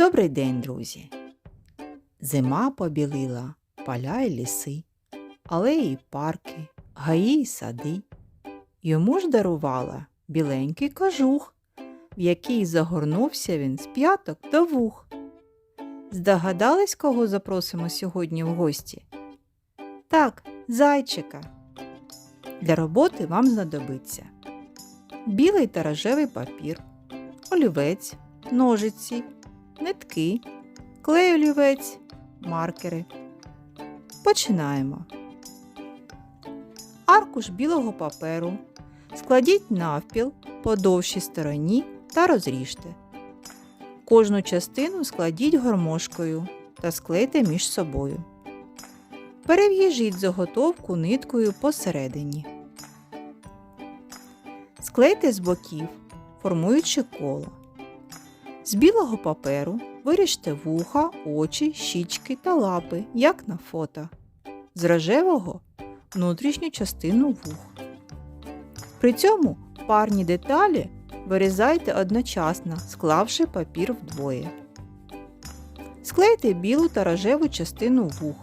Добрий день, друзі! Зима побілила поля й ліси, алеї й парки, гаї й сади. Йому ж дарувала біленький кожух, в який загорнувся він з п'яток до вух. Здогадались, кого запросимо сьогодні в гості? Так, зайчика. Для роботи вам знадобиться білий та рожевий папір, олівець, ножиці, нитки, клей олівець, маркери. Починаємо. Аркуш білого паперу складіть навпіл по довшій стороні та розріжте. Кожну частину складіть гармошкою та склейте між собою. Перев'яжіть заготовку ниткою посередині. Склейте з боків, формуючи коло. З білого паперу виріжте вуха, очі, щічки та лапи, як на фото. З рожевого внутрішню частину вух. При цьому парні деталі вирізайте одночасно, склавши папір вдвоє. Склейте білу та рожеву частину вух.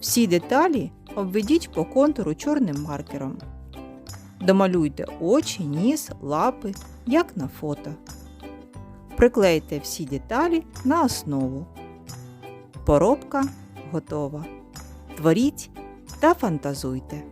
Всі деталі обведіть по контуру чорним маркером. Домалюйте очі, ніс, лапи, як на фото. Приклейте всі деталі на основу. Поробка готова. Творіть та фантазуйте.